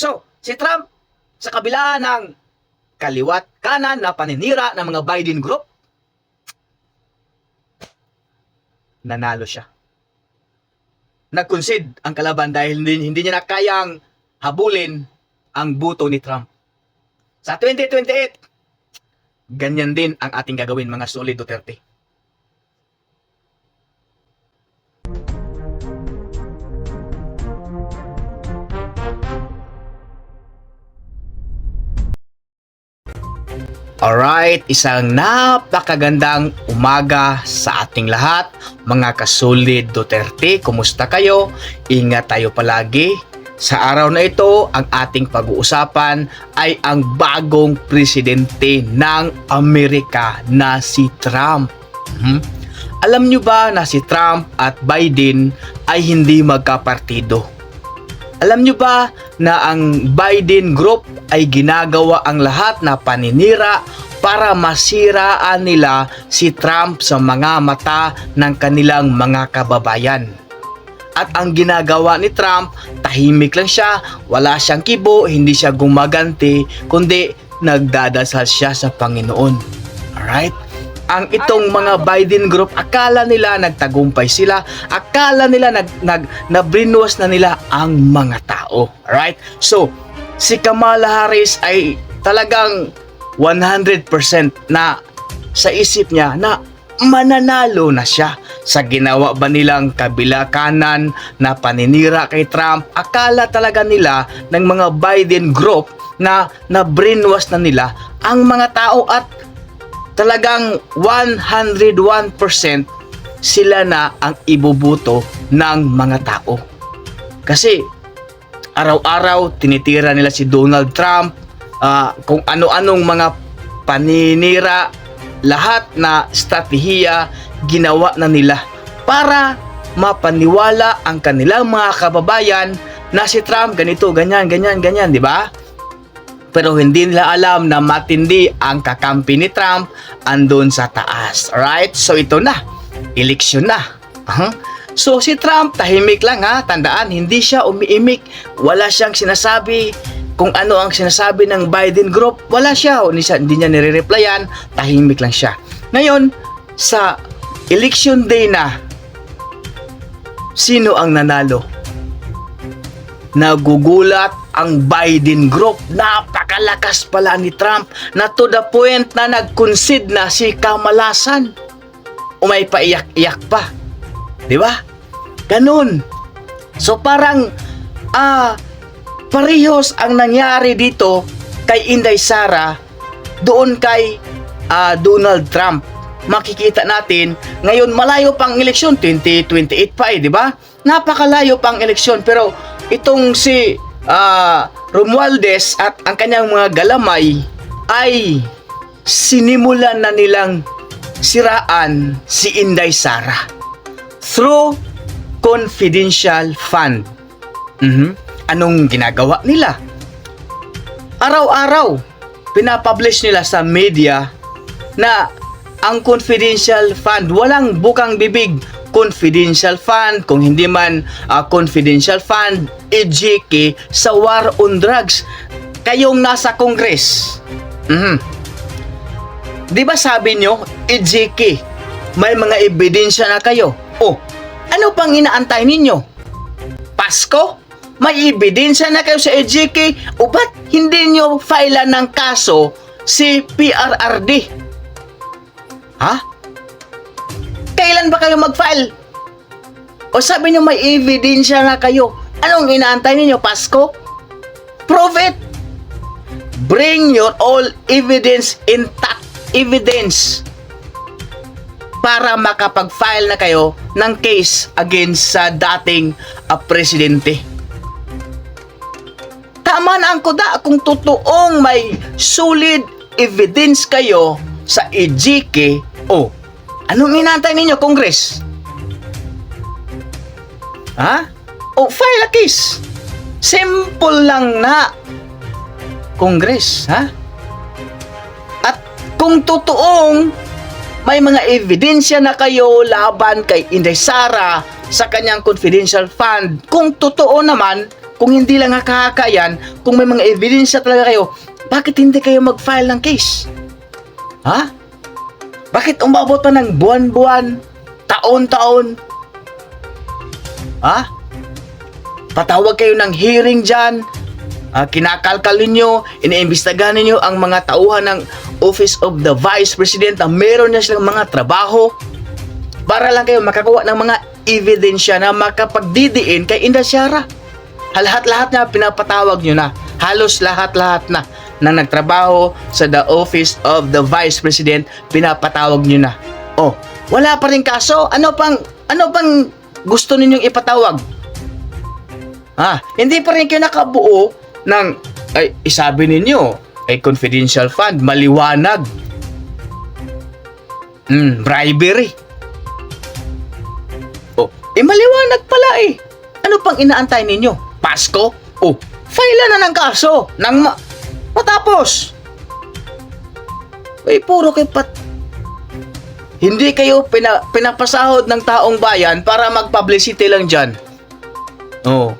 So, si Trump, sa kabila ng kaliwat kanan na paninira ng mga Biden group, nanalo siya. Nag-concede ang kalaban dahil hindi, hindi niya na kayang habulin ang buto ni Trump. Sa 2028, ganyan din ang ating gagawin mga solid Duterte. Alright, isang napakagandang umaga sa ating lahat. Mga kasulid Duterte, kumusta kayo? Ingat tayo palagi. Sa araw na ito, ang ating pag-uusapan ay ang bagong presidente ng Amerika na si Trump. Mhm. Alam nyo ba na si Trump at Biden ay hindi magkapartido? Alam nyo ba na ang Biden group ay ginagawa ang lahat na paninira para masiraan nila si Trump sa mga mata ng kanilang mga kababayan? At ang ginagawa ni Trump, tahimik lang siya, wala siyang kibo, hindi siya gumaganti, kundi nagdadasal siya sa Panginoon. Alright? Ang itong mga Biden group, akala nila nagtagumpay sila, akala nila nag, nag, na na nila ang mga tao. Alright? So, si Kamala Harris ay talagang 100% na sa isip niya na mananalo na siya sa ginawa ba nilang kabila kanan na paninira kay Trump akala talaga nila ng mga Biden group na na brainwash na nila ang mga tao at talagang 101% sila na ang ibubuto ng mga tao kasi araw-araw tinitira nila si Donald Trump ah, kung ano-anong mga paninira lahat na strategiya ginawa na nila para mapaniwala ang kanilang mga kababayan na si Trump ganito, ganyan, ganyan, ganyan, di ba? Pero hindi nila alam na matindi ang kakampi ni Trump andun sa taas. Alright? So ito na. Eleksyon na. Aha. So si Trump tahimik lang ha. Tandaan, hindi siya umiimik. Wala siyang sinasabi kung ano ang sinasabi ng Biden group. Wala siya. Hindi, siya, hindi niya nire-replyan. Tahimik lang siya. Ngayon, sa election day na, sino ang nanalo? Nagugulat ang Biden group. Napakalakas pala ni Trump na to the point na nag-concede na si Kamalasan. Umay paiyak-iyak pa. Di ba? Ganun. So parang ah parehos ang nangyari dito kay Inday Sara doon kay ah, Donald Trump. Makikita natin ngayon malayo pang eleksyon 2028 pa eh, di ba? Napakalayo pang eleksyon pero itong si ah, Romualdez at ang kanyang mga galamay ay sinimulan na nilang siraan si Inday Sara through confidential fund. Mhm. Anong ginagawa nila? Araw-araw, pinapublish nila sa media na ang confidential fund, walang bukang bibig confidential fund, kung hindi man ah, confidential fund, EJK sa war on drugs. Kayong nasa Congress. Mhm. Di ba sabi nyo, EJK, may mga ebidensya na kayo. Oh, ano pang inaantay ninyo? Pasko? May ebidensya na kayo sa EJK o ba't hindi nyo filean ng kaso si PRRD? Ha? Kailan ba kayo mag-file? O sabi nyo may ebidensya na kayo. Anong inaantay ninyo, Pasko? Prove it! Bring your all evidence intact evidence para makapag-file na kayo ng case against sa dating ah, presidente. Tama na ang kuda kung totoong may solid evidence kayo sa EJK o anong inantay ninyo, Congress? Ha? O file a case. Simple lang na. Congress, ha? At kung totoong may mga ebidensya na kayo laban kay Inday Sara sa kanyang confidential fund. Kung totoo naman, kung hindi lang hakahaka yan, kung may mga ebidensya talaga kayo, bakit hindi kayo mag-file ng case? Ha? Bakit umabot pa ng buwan-buwan, taon-taon? Ha? Patawag kayo ng hearing dyan, Ah, kinakalkal ninyo, iniimbestigahan ninyo ang mga tauhan ng Office of the Vice President na meron na silang mga trabaho para lang kayo makakuha ng mga ebidensya na makapagdidiin kay Indah Sara. Lahat-lahat na pinapatawag nyo na. Halos lahat-lahat na na nagtrabaho sa the Office of the Vice President, pinapatawag nyo na. Oh, wala pa rin kaso. Ano pang, ano pang gusto ninyong ipatawag? Ah, hindi pa rin kayo nakabuo ng ay isabi ninyo ay confidential fund, maliwanag. Hmm, bribery. Oh, eh maliwanag pala eh. Ano pang inaantay ninyo? Pasko? Oh, file na ng kaso nang ma- matapos. Eh, puro kayo pat... Hindi kayo pina, pinapasahod ng taong bayan para mag-publicity lang dyan. Oh,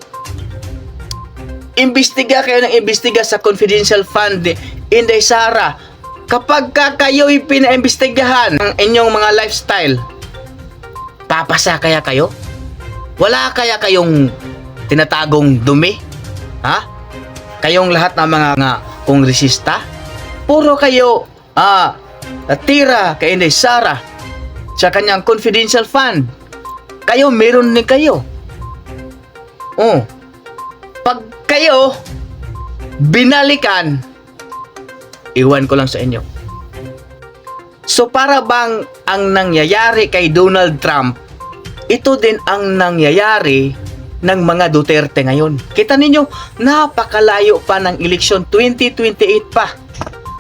imbestiga kayo ng imbestiga sa confidential fund ni Inday Sara. Kapag ka kayo'y pinaimbestigahan ng inyong mga lifestyle, papasa kaya kayo? Wala kaya kayong tinatagong dumi? Ha? Kayong lahat ng mga, mga kongresista? Puro kayo ah, tira kay Inday Sara sa kanyang confidential fund. Kayo, meron din kayo. Oh, pag kayo binalikan, iwan ko lang sa inyo. So para bang ang nangyayari kay Donald Trump, ito din ang nangyayari ng mga Duterte ngayon. Kita ninyo, napakalayo pa ng eleksyon 2028 pa.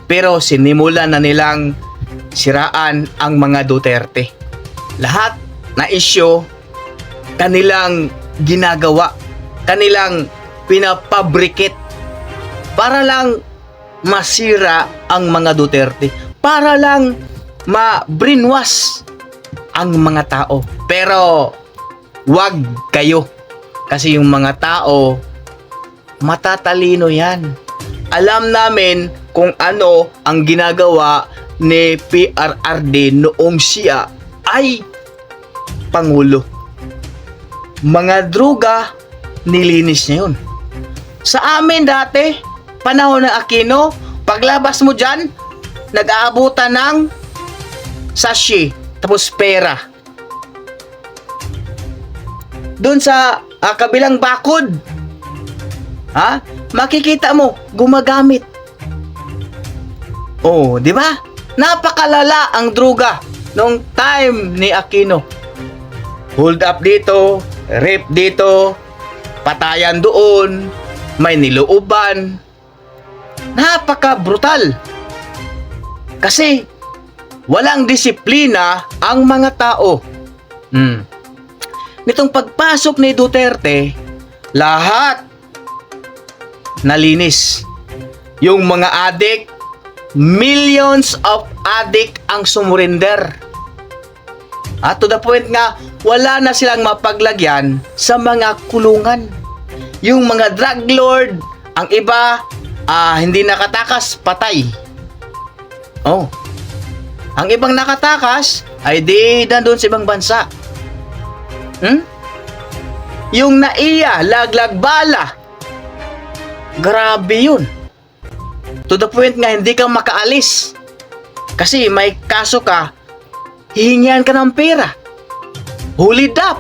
Pero sinimulan na nilang siraan ang mga Duterte. Lahat na isyo kanilang ginagawa, kanilang pinapabricate para lang masira ang mga Duterte, para lang ma-brainwash ang mga tao. Pero wag kayo kasi yung mga tao matatalino yan. Alam namin kung ano ang ginagawa ni PRRD noong siya ay Pangulo. Mga droga, nilinis niya yun. Sa amin dati, panahon ng Aquino, paglabas mo dyan, nag-aabutan ng sashi, tapos pera. Doon sa ah, kabilang bakod, ha? Makikita mo, gumagamit. Oh, di ba? Napakalala ang droga noong time ni Aquino. Hold up dito, rape dito, patayan doon, may nilooban. Napaka-brutal. Kasi walang disiplina ang mga tao. Hmm. Nitong pagpasok ni Duterte, lahat nalinis. Yung mga adik, millions of adik ang sumurinder. At to the point nga, wala na silang mapaglagyan sa mga kulungan. Yung mga drug lord, ang iba, ah, hindi nakatakas, patay. Oh. Ang ibang nakatakas, ay di nandun sa ibang bansa. Hmm? Yung naiya, laglag bala. Grabe yun. To the point nga, hindi ka makaalis. Kasi may kaso ka, hihingihan ka ng pera. Hold up.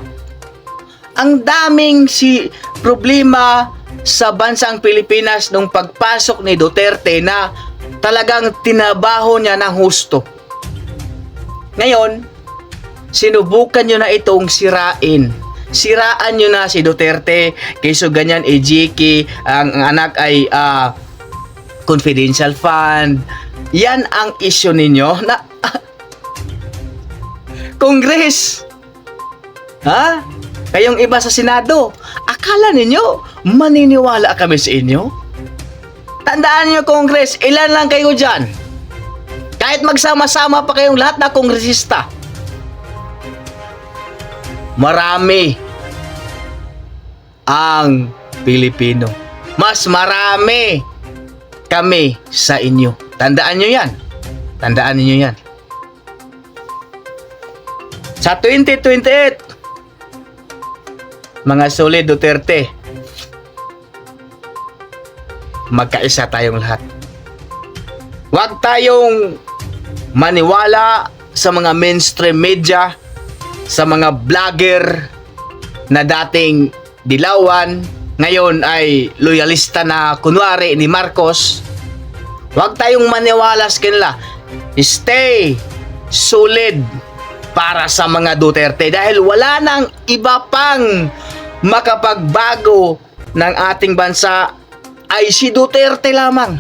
Ang daming si problema sa bansang Pilipinas nung pagpasok ni Duterte na talagang tinabaho niya ng husto. Ngayon, sinubukan nyo na itong sirain. Siraan nyo na si Duterte, kayso ganyan, eh, Jiki, ang, ang anak ay ah, confidential fund. Yan ang issue ninyo na Congress. Ha? Kayong iba sa Senado, akala ninyo maniniwala kami sa inyo? Tandaan niyo Congress, ilan lang kayo dyan? Kahit magsama-sama pa kayong lahat na kongresista. Marami ang Pilipino. Mas marami kami sa inyo. Tandaan nyo yan. Tandaan niyo yan. Sa 2028, mga solid Duterte, magkaisa tayong lahat. Huwag tayong maniwala sa mga mainstream media, sa mga vlogger na dating dilawan, ngayon ay loyalista na kunwari ni Marcos. Huwag tayong maniwala sa kanila. Stay solid para sa mga Duterte dahil wala nang iba pang makapagbago ng ating bansa ay si Duterte lamang.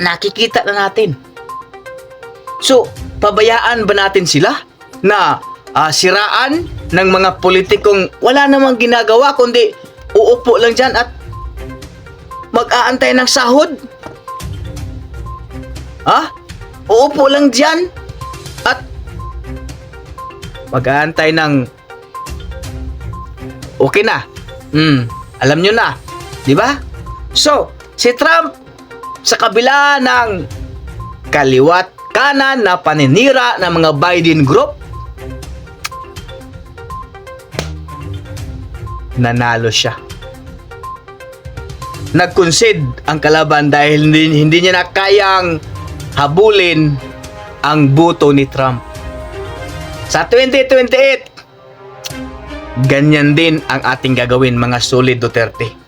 Nakikita na natin. So, pabayaan ba natin sila na ah, siraan ng mga politikong wala namang ginagawa kundi uupo lang dyan at mag-aantay ng sahod? Ha? Uupo lang dyan at mag-aantay ng okay na. Hmm, alam nyo na. Di ba? So, si Trump sa kabila ng kaliwat kanan na paninira ng mga Biden group nanalo siya. Nag-concede ang kalaban dahil hindi, hindi niya na kayang habulin ang buto ni Trump. Sa 2028, ganyan din ang ating gagawin mga solid Duterte.